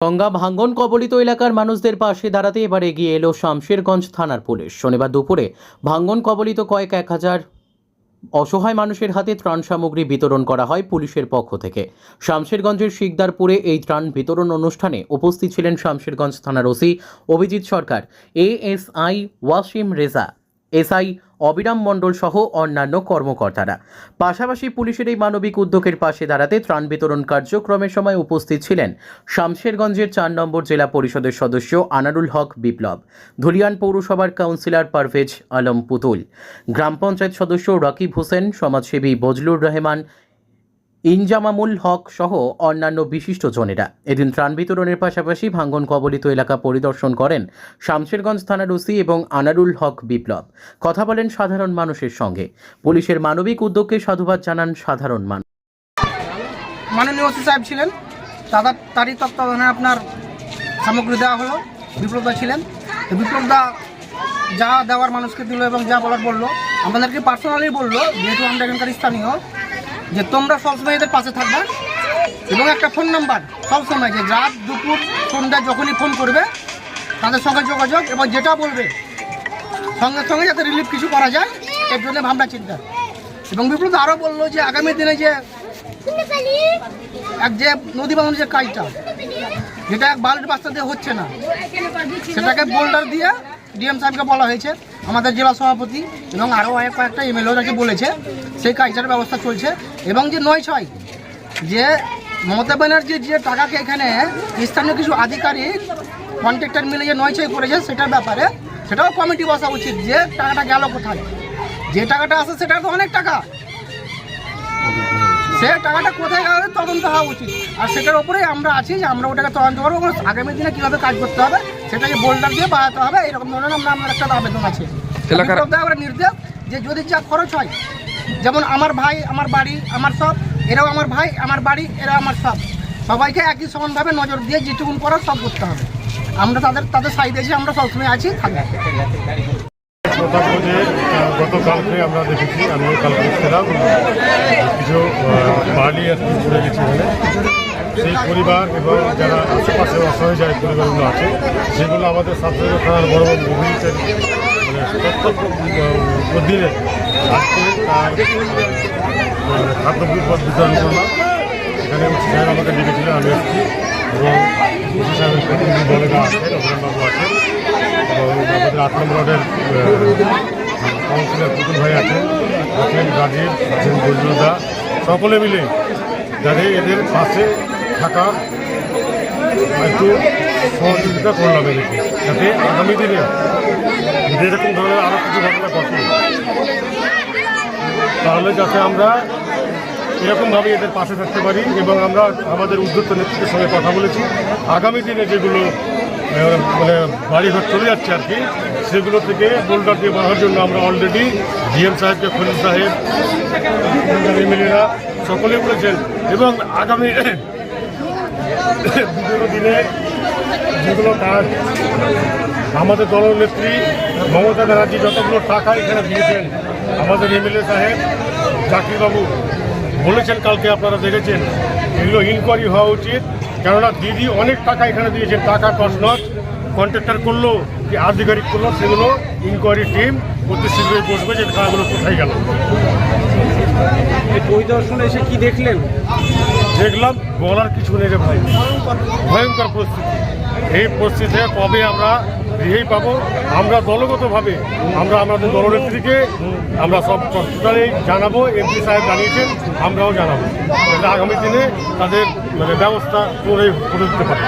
গঙ্গা ভাঙ্গন কবলিত এলাকার মানুষদের পাশে দাঁড়াতে এবার এগিয়ে এলো শামশেরগঞ্জ থানার পুলিশ। শনিবার দুপুরে ভাঙ্গন কবলিত কয়েক এক হাজার অসহায় মানুষের হাতে ত্রাণ সামগ্রী বিতরণ করা হয় পুলিশের পক্ষ থেকে। শামশেরগঞ্জের শিকদারপুরে এই ত্রাণ বিতরণ অনুষ্ঠানে উপস্থিত ছিলেন শামশেরগঞ্জ থানার OC Abhijit Sarkar, ASI Wasim Reza, SI Abiram Mondal সহ অন্যান্য কর্মকর্তারা। পাশাপাশি পুলিশের এই মানবিক উদ্যোগের পাশে দাঁড়াতে ত্রাণ বিতরণ কার্যক্রমের সময় উপস্থিত ছিলেন শামশেরগঞ্জের চার নম্বর জেলা পরিষদের সদস্য আনারুল হক বিপ্লব, ধুলিয়ান পৌরসভার কাউন্সিলর পারভেজ আলম পুতুল, গ্রাম পঞ্চায়েত সদস্য রকিব হোসেন, সমাজসেবী বজলুর রহমান ইনজামামুল হক সহ অন্যান্য বিশিষ্টজনেরা এদিন ত্রাণ বিতরণের পাশাপাশি ভাঙ্গন কবলিত এলাকা পরিদর্শন করেন শামশেরগঞ্জ থানার ওসি এবং আনারুল হক বিপ্লব। কথা বলেন সাধারণ মানুষের সঙ্গে। পুলিশের মানবিক উদ্যোগকে সাধুবাদ জানান সাধারণ মানুষ। মাননীয় ওসি সাহেব ছিলেন। দাদা তারই তত্ত্বাবধানে আপনার সামগ্রী দেওয়া হলো। বিপ্লবদা ছিলেন। বিপ্লবদা যা দেওয়ার মানুষকে দিল এবং যা বলার বলল, আমাদেরকে পার্সোনালি বলল, যেহেতু আমরা এখানকার স্থানীয় যে তোমরা সবসময় এদের পাশে থাকবে এবং একটা ফোন নাম্বার সবসময় যে রাত, দুপুর সন্ধ্যা যখনই ফোন করবে, তাদের সঙ্গে যোগাযোগ এবং যেটা বলবে, সঙ্গে সঙ্গে যাতে রিলিফ কিছু করা যায়, এর জন্য ভাবনা চিন্তা। এবং বিপ্লব আরও বলল যে আগামী দিনে যে এক যে নদী বাঁধানোর যে কাজটা, যেটা এক বালির বাস্তা দিয়ে হচ্ছে না, সেটাকে বোল্ডার দিয়ে ডিএম সাহেবকে বলা হয়েছে। আমাদের জেলা সভাপতি এবং আরও অনেক কয়েকটা এমএলএ নাকি বলেছে। সেই কাজটার ব্যবস্থা চলছে। এবং যে নয় ছয়, যে মমতা ব্যানার্জির যে টাকাকে এখানে স্থানীয় কিছু আধিকারিক কন্ট্রাক্টর মিলে যে নয় ছয় করেছে সেটার ব্যাপারে সেটাও কমিটি বসা উচিত যে টাকাটা গেল কোথায়। যে টাকাটা আসে সেটা তো অনেক টাকা। সে টাকাটা কোথায় গেল তদন্ত হওয়া উচিত। আর সেটার ওপরেই আমরা আছি যে আমরা ওটাকে তদন্ত করব আগামী দিনে কীভাবে কাজ করতে হবে সেটাকে বোল্ডার দিয়ে বাড়াতে হবে এরকম ধরনের আমরা আমার একটা আবেদন আছে। এলাকার- নির্দেশ যে যদি যা খরচ হয় যেমন আমার ভাই আমার বাড়ি আমার সব এরাও আমার ভাই আমার বাড়ি এরা আমার সব। সবাইকে একই সমানভাবে নজর দিয়ে যেটুকুন করার সব করতে হবে। আমরা তাদের তাদের সাইডে এসে আমরা সবসময় আছি আহ, গতকালকে আমরা দেখেছি আমিও কালকে ছিলাম কিছু বালি আর পড়ে গেছে সেই পরিবার এবং যারা আশেপাশে অসহায় যায় পরিবারগুলো আছে, সেগুলো আমাদের ছাত্রীয় থানার বড় বড় অভিযোগের মানে অধীনে আজকে তার খাদ্য বিপদ বিতরণ করলাম এখানে সাহেব আমাকে ডেকেছিলেন, আমি এসেছি। এবং উচ্চ সাহেবের প্রতিনিধি দলেরা আছেন অভিনন্দনবাবু আছেন, এবং আমাদের আট নম্বর ওয়ার্ডের কাউন্সিলর পুতুল ভাই আছেন আছেন রাজীব আছেন বৈদ্যদা সকলে মিলে যাদের এদের পাশে থাকা একটু সহযোগিতা করলাম এদেরকে যাতে আগামী দিনে যেরকম ধরনের আরও কিছু ঘটনা ঘটে। তাহলে যাতে আমরা এরকমভাবে এদের পাশে থাকতে পারি এবং আমরা আমাদের উদ্যোক্তা নেতৃত্বের সঙ্গে কথা বলেছি। আগামী দিনে যেগুলো মানে বাড়িঘর চলে যাচ্ছে আর কি, সেগুলো থেকে বোল্ডার দিয়ে বাড়ার জন্য আমরা অলরেডি ডিএম সাহেবকে, খলিল সাহেব, এমএলএরা সকলে বলেছেন। এবং আগামী বিগত দিনে যেগুলো আমাদের দলনেত্রী মমতা ব্যানার্জি যতগুলো টাকা এখানে দিয়েছেন, আমাদের এমএলএ সাহেব, জাকিরবাবু বলেছেন কালকে আপনারা দেখেছেন, এগুলো ইনকোয়ারি হওয়া উচিত। কেননা দিদি অনেক টাকা এখানে দিয়েছেন, টাকা তসনস কন্ট্রাক্টর করল কি আধিকারিক করল, সেগুলো ইনকোয়ারি টিম অতি শীঘ্রই বসবে যে টাকাগুলো কোথায় গেল। পরিদর্শনে এসে কি দেখলেন? দেখলাম বলার কিছু নেই রে ভাই। ভয়ঙ্কর পরিস্থিতি। এই পরিস্থিতিতে কবে আমরা রেহাই পাবো? আমরা দলগতভাবে আমরা আমাদের দলনেত্রীকে আমরা সব টোটালি জানাব, এমপি সাহেব জানিয়েছেন, আমরাও জানাব। আগামী দিনে তাদের মানে ব্যবস্থা করে করে দিতে পারি।